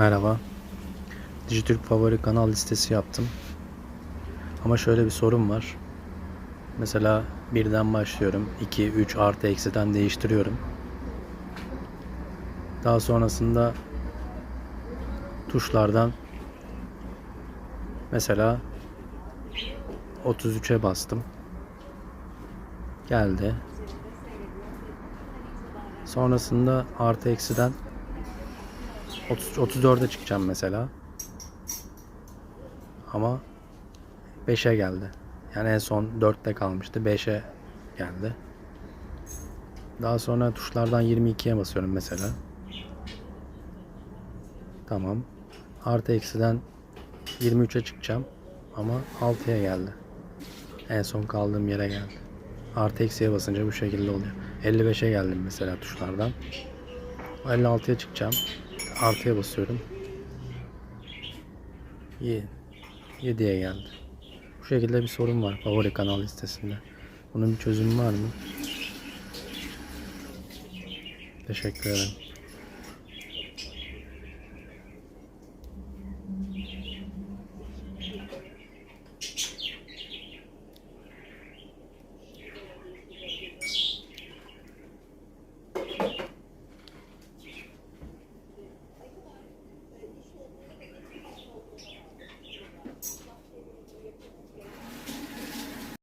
Merhaba. Dijitürk favori kanal listesi yaptım. Ama şöyle bir sorun var. Mesela birden başlıyorum. 2, 3 artı eksiden değiştiriyorum. Daha sonrasında tuşlardan mesela 33'e bastım. Geldi. Sonrasında artı eksiden 30, 34'e çıkacağım mesela. Ama 5'e geldi. Yani en son 4'te kalmıştı. 5'e geldi. Daha sonra tuşlardan 22'ye basıyorum mesela. Tamam. Artı eksiden 23'e çıkacağım. Ama 6'ya geldi. En son kaldığım yere geldi. Artı eksiye basınca bu şekilde oluyor. 55'e geldim mesela tuşlardan. 56'ya çıkacağım. Artıya basıyorum. 7'ye geldi. Bu şekilde bir sorun var favori kanal listesinde. Bunun bir çözümü var mı? Teşekkür ederim.